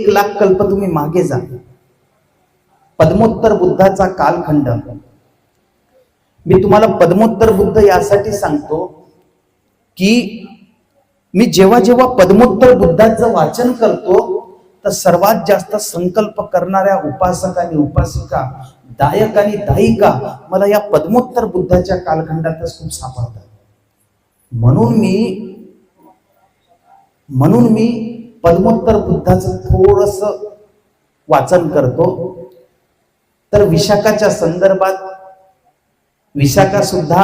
एक लाख कल्प तुम्ही मागे जा. पद्मोत्तर बुद्धाचा कालखंड. मी तुम्हाला पद्मोत्तर बुद्ध यासाठी सांगतो की मी जेव्हा जेव्हा पद्मोत्तर बुद्धाचं वाचन करतो तर सर्वात जास्त संकल्प करणाऱ्या उपासक आणि उपासिका दायक आणि दायिका मला या पद्मोत्तर बुद्धाच्या कालखंडातच खूप सापडतात. म्हणून मी म्हणून मी पद्मोत्तर बुद्धाचं थोडस वाचन करतो. तर विशाखाच्या संदर्भात विशाखा सुद्धा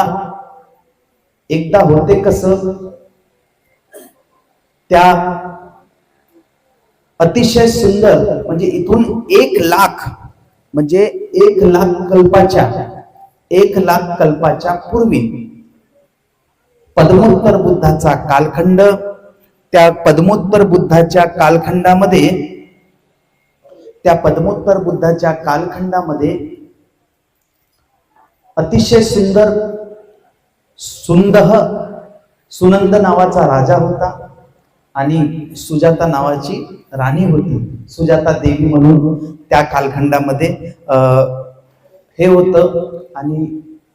एकदा होते कसं? त्या अतिशय सुंदर म्हणजे इथून एक लाख म्हणजे एक लाख कल्पाच्या एक लाख कल्पाच्या पूर्वी पद्मोत्तर बुद्धाचा कालखंड त्या पद्मोत्तर बुद्धाच्या कालखंडामध्ये त्या पद्मोत्तर बुद्धाच्या कालखंडामध्ये अतिशय सुंदर सुंदह सुनंद नावाचा राजा होता आणि सुजाता नावाची राणी होती. सुजाता देवी म्हणून त्या कालखंडामध्ये हे होतं आणि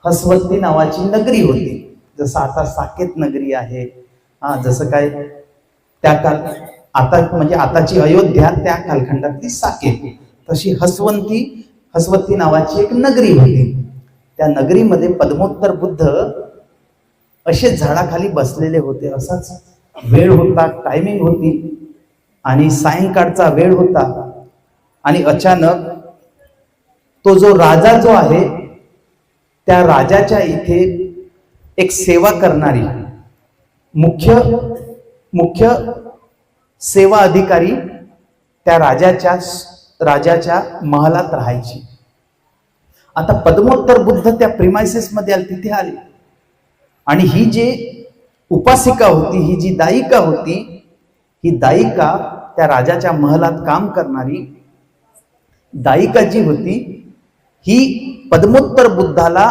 हसवत्ती नावाची नगरी होती. जसं आता साकेत नगरी आहे. हा जसं काय त्या काल आता म्हणजे आताची अयोध्या त्या कालखंडातली साकेत तशी हसवंती हसवंती नावाची एक नगरी होती. त्या नगरीमध्ये पद्मोत्तर बुद्ध असे झाडाखाली बसलेले होते. असाच वेळ होता टायमिंग होती आणि सायंकाळचा वेळ होता. आणि अचानक तो जो राजा जो आहे त्या राजाच्या इथे एक सेवा करणारी मुख्य मुख्य सेवा अधिकारी त्या राजाच्या राजाच्या महालात राहायची. आता पद्मोत्तर बुद्ध त्या प्रिमायसेसमध्ये आले तिथे आले. आणि ही जी उपासिका होती ही जी दायिका होती ही दायिका त्या राजाच्या महलात काम करणारी दायिका जी होती ही पद्मोत्तर बुद्धाला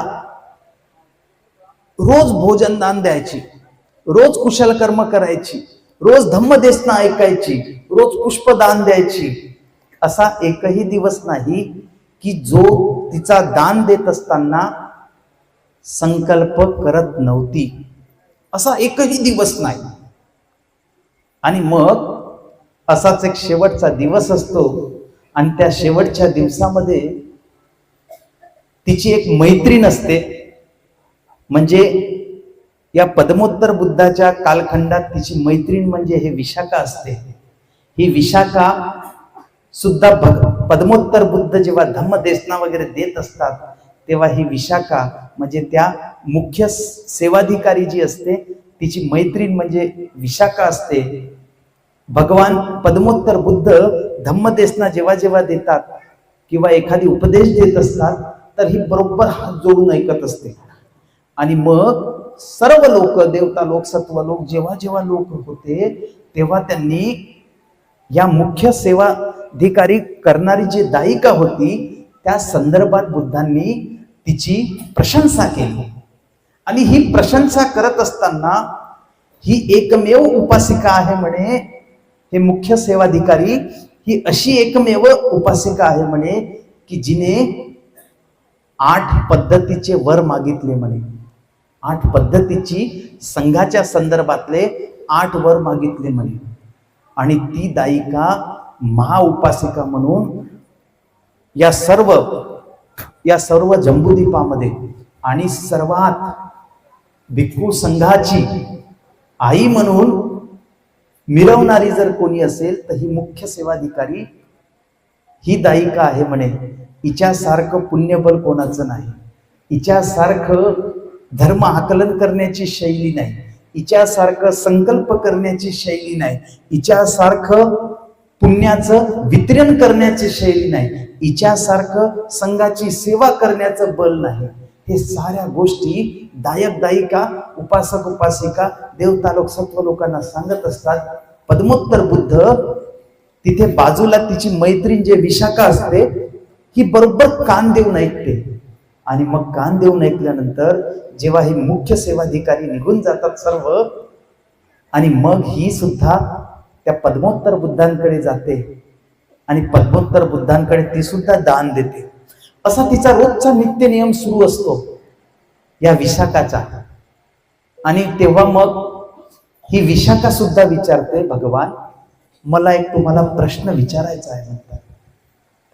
रोज भोजनदान द्यायची. रोज कुशल कर्म करायची रोज धम्मदेसना ऐकायची रोज पुष्पदान द्यायची. असा एकही दिवस नाही की जो तिचा दान देत असताना संकल्प करत नव्हती. असा एकही दिवस नाही. आणि मग असाच एक शेवटचा दिवस असतो आणि त्या शेवटच्या दिवसामध्ये तिची एक मैत्रीण असते म्हणजे या पद्मोत्तर बुद्धाच्या कालखंडात तिची मैत्रीण म्हणजे हे विशाखा असते. ही विशाखा सुद्धा पद्मोत्तर बुद्ध जेव्हा धम्मदेसना वगैरे देत असतात तेव्हा ही विशाखा म्हणजे त्या मुख्य सेवाधिकारी जी असते तिची मैत्रीण म्हणजे विशाखा असते. भगवान पद्मोत्तर बुद्ध धम्मदेसना जेव्हा जेव्हा देतात किंवा एखादी उपदेश देत असतात तर ही बरोबर हात जोडून ऐकत असते. आणि मग सर्व लोक देवता लोक सत्व लोक जेव्हा जेव्हा लोक होते तेव्हा त्यांनी या मुख्य सेवाधिकारी करणारी जी दायिका होती त्या संदर्भात बुद्धांनी तिची प्रशंसा केली. आणि ही प्रशंसा करत असताना ही एकमेव उपासिका आहे म्हणे हे मुख्य सेवाधिकारी ही अशी एकमेव उपासिका आहे म्हणे की जिने आठ पद्धतीचे वर मागितले म्हणे. आठ पद्धतीची संघाच्या संदर्भातले आठ वर मागितले म्हणे. आणि ती दायिका महाउपासिका म्हणून या सर्व या सर्व जंबूद्वीपामध्ये आणि सर्वात भिक्खू संघाची आई म्हणून मिरवणारी जर कोणी असेल तर ही मुख्य सेवाधिकारी ही दायिका आहे म्हणे. हिच्यासारखं पुण्यबल कोणाचं नाही. हिच्यासारखं धर्म आकलन करण्याची शैली नाही. हिच्यासारखं संकल्प करण्याची शैली नाही. हिच्यासारखं पुण्याचं वितरण करण्याची शैली नाही. हिच्यासारखं संघाची सेवा करण्याचं बल नाही. हे साऱ्या गोष्टी दायक दायिका उपासक उपासिका देवता लोक सत्व लोकांना सांगत असतात. पद्मोत्तर बुद्ध तिथे बाजूला तिची मैत्रीण जे विशाखा असते ही बरोबर कान देऊन ऐकते. आणि मग कान देऊन ऐकल्यानंतर जेव्हा हे मुख्य सेवाधिकारी निघून जातात सर्व आणि मग ही सुद्धा त्या पद्मोत्तर बुद्धांकडे जाते आणि पद्मोत्तर बुद्धांकडे ती सुद्धा दान देते. असा तिचा रोजचा नित्य नियम सुरू असतो या विशाखाचा. आणि तेव्हा मग ही विशाखा सुद्धा विचारते भगवान मला एक तुम्हाला प्रश्न विचारायचा आहे म्हणतात.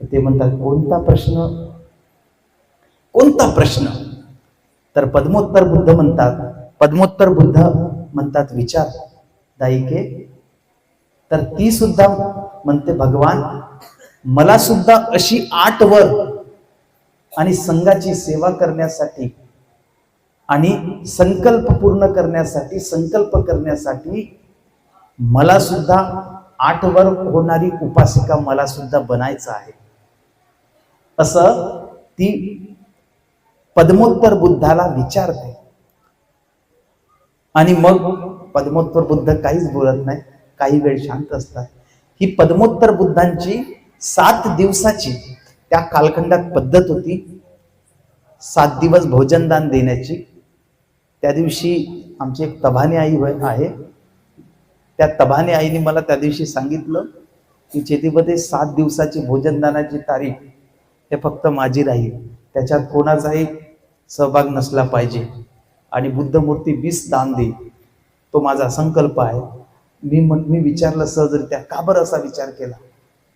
तर ते म्हणतात कोणता प्रश्न? कोणता प्रश्न. तर पद्मोत्तर बुद्ध म्हणतात पद्मोत्तर बुद्ध म्हणतात विचार. दायिके तर ती सुद्धा म्हणते भगवान मला सुद्धा अशी आठ वर आणि संघाची सेवा करण्यासाठी आणि संकल्प पूर्ण करण्यासाठी संकल्प करण्यासाठी मला सुद्धा आठवर होणारी उपासिका मला सुद्धा बनायचं आहे. असं ती पद्मोत्तर बुद्धाला विचारते. आणि मग पद्मोत्तर बुद्ध काहीच बोलत नाही काही वेळ शांत असतात. ही पद्मोत्तर बुद्धांची सात दिवसाची त्या कालखंडात पद्धत होती. सात दिवस भोजनदान देण्याची. त्या दिवशी आमची एक तभाने आई आहे. त्या तभाने आईने मला त्या दिवशी सांगितलं की चेतीमध्ये सात दिवसाची भोजनदानाची तारीख हे फक्त माझी राहील. त्याच्यात कोणाचाही सहभाग नसला पाहिजे. आणि बुद्ध मूर्ती वीस दान देईल तो माझा संकल्प आहे. मी म्हण मी विचारलं सहजरित्या का बरं असा विचार केला?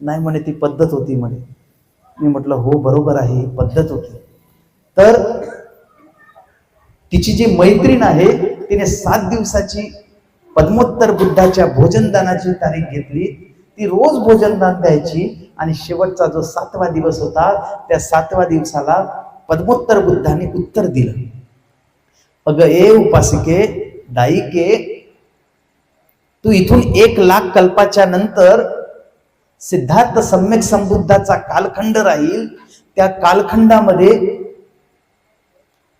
नाही म्हणे ती पद्धत होती म्हणे. मी म्हटलं हो बरोबर आहे ही पद्धत होती. तर तिची जी मैत्रीण आहे तिने सात दिवसाची पद्मोत्तर बुद्धाच्या भोजनदानाची तारीख घेतली. ती रोज भोजनदान द्यायची आणि शेवटचा जो सातवा दिवस होता त्या सातव्या दिवसाला पद्मोत्तर बुद्धाने उत्तर दिलं. अग ए उपासिके दायिके तू इथून एक लाख कल्पाच्या नंतर सिद्धार्थ सम्यक संबुद्धाचा कालखंड राहील. त्या कालखंडामध्ये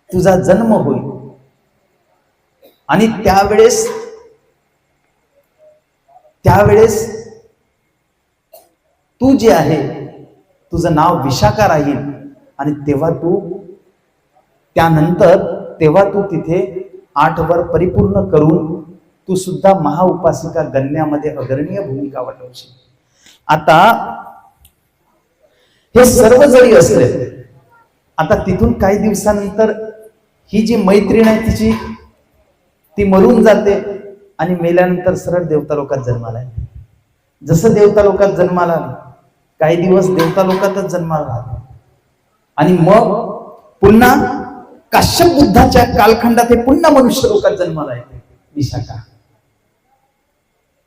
तुझा जन्म होईल. आणि त्यावेळेस त्यावेळेस तू जे आहे तुझं नाव विशाखा राहील. आणि तेव्हा तू त्यानंतर तेव्हा तू तिथे आठ वर परिपूर्ण करून तू सुद्धा महाउपासिका गणण्यामध्ये अग्रणीय भूमिका वाटवशील आता हे सर्व जरी असले आता तिथून काही दिवसानंतर ही जी मैत्रीण आहे तिची ती मरून जाते आणि मेल्यानंतर सरळ देवता लोकात जन्माला येते. जसं देवता लोकात जन्माला काही दिवस देवता लोकातच जन्माला आणि मग पुन्हा काश्यप बुद्धाच्या कालखंडात हे पुन्हा मनुष्य लोकात जन्माला येते विशाखा.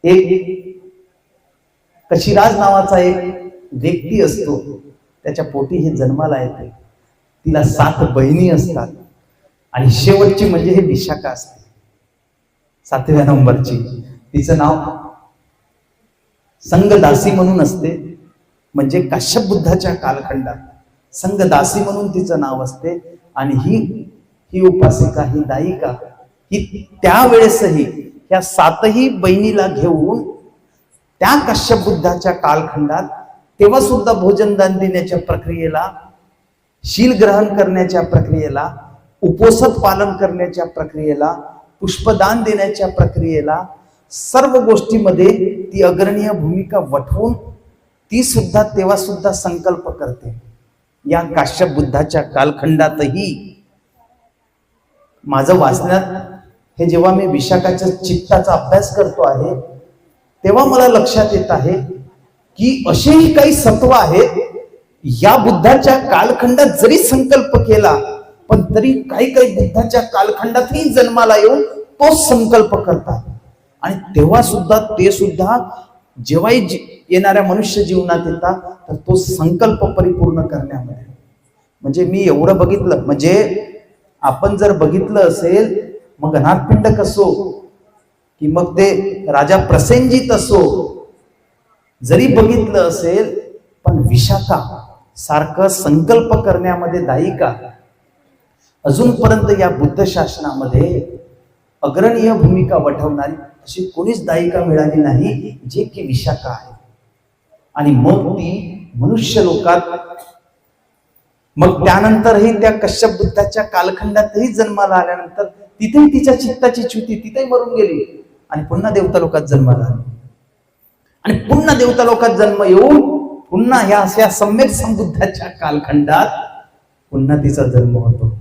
एक कशिराज नावाचा एक व्यक्ती असतो त्याच्या पोटी हे जन्माला येते. तिला सात बहिणी असतात आणि शेवटची म्हणजे हे विशाखा असते. सातव्या नंबरची. तिचं नाव संगदासी म्हणून असते म्हणजे काश्यप बुद्धाच्या कालखंडात. संगदासी म्हणून तिचं नाव असते. आणि ही ही उपासिका ही दायिका ही त्यावेळेसही ह्या सातही बहिणीला घेऊन त्या कश्यप बुद्धाच्या कालखंडात तेव्हा सुद्धा भोजनदान देण्याच्या प्रक्रियेला शील ग्रहण करण्याच्या प्रक्रियेला उपोसत पालन करण्याच्या प्रक्रियेला पुष्पदान देण्याच्या प्रक्रियेला सर्व गोष्टीमध्ये ती अग्रणीय भूमिका वठवून ती सुद्धा तेव्हा सुद्धा संकल्प करते. या काश्यप बुद्धाच्या कालखंडातही माझं वाचण्यात हे जेव्हा मी विशाखाच्या चित्ताचा अभ्यास करतो आहे तेव्हा मला लक्षात येत आहे की असेही काही सत्व आहेत या बुद्धाच्या कालखंडात जरी संकल्प केला पण तरी काही काही बुद्धाच्या कालखंडातही जन्माला येऊन तोच संकल्प करतात. आणि तेव्हा सुद्धा ते सुद्धा जेव्हाही जी- येणाऱ्या मनुष्य जीवनात येतात तर तो संकल्प परिपूर्ण करण्यामध्ये. म्हणजे मी एवढं बघितलं. म्हणजे आपण जर बघितलं असेल मग अनाथपिंड कसो? की मग ते राजा प्रसेनजित असो. जरी बघितलं असेल पण विशाखा सारखं संकल्प करण्यामध्ये दायिका. अजूनपर्यंत या बुद्ध शासनामध्ये अग्रणीय भूमिका वठवणारी अशी कोणीच दायिका मिळाली नाही जे की विशाखा आहे. आणि मग ती मनुष्य लोकात मग त्यानंतरही त्या कश्यप बुद्धाच्या कालखंडातही जन्माला आल्यानंतर तिथेही तिच्या चित्ताची च्युती तिथेही मरून गेली. आणि पुन्हा देवता लोकात जन्माला आली. आणि पुन्हा देवता लोकात जन्म येऊन पुन्हा ह्या अशा सम्यक समबुद्धाच्या कालखंडात पुन्हा तिचा जन्म होतो.